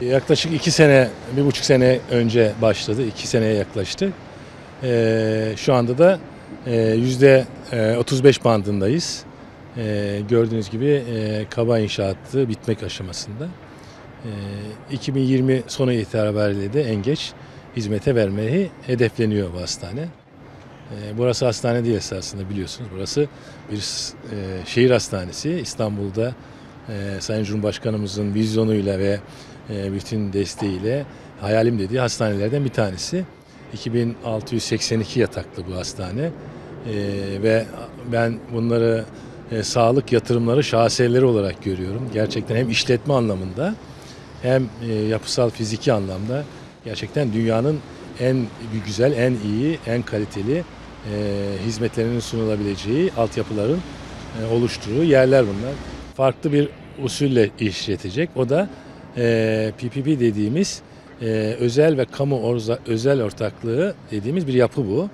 yaklaşık iki sene, bir buçuk sene önce başladı. iki seneye yaklaştı. Ee, şu anda da e, yüzde e, 35 bandındayız. Ee, gördüğünüz gibi e, kaba inşaatı bitmek aşamasında. Ee, 2020 sonu itibariyle de en geç hizmete vermeyi hedefleniyor bu hastane. Ee, Burası hastane değil esasında biliyorsunuz. Burası bir e, şehir hastanesi. İstanbul'da e, Sayın Cumhurbaşkanımızın vizyonuyla ve e, bütün desteğiyle hayalim dediği hastanelerden bir tanesi. 2682 yataklı bu hastane. E, ve ben bunları e, sağlık yatırımları şaheserleri olarak görüyorum. Gerçekten hem işletme anlamında hem e, yapısal fiziki anlamda gerçekten dünyanın en güzel, en iyi, en kaliteli e, hizmetlerinin sunulabileceği altyapıların e, oluşturduğu yerler bunlar. Farklı bir usulle işletecek. O da e, PPP dediğimiz e, özel ve kamu orza, özel ortaklığı dediğimiz bir yapı bu.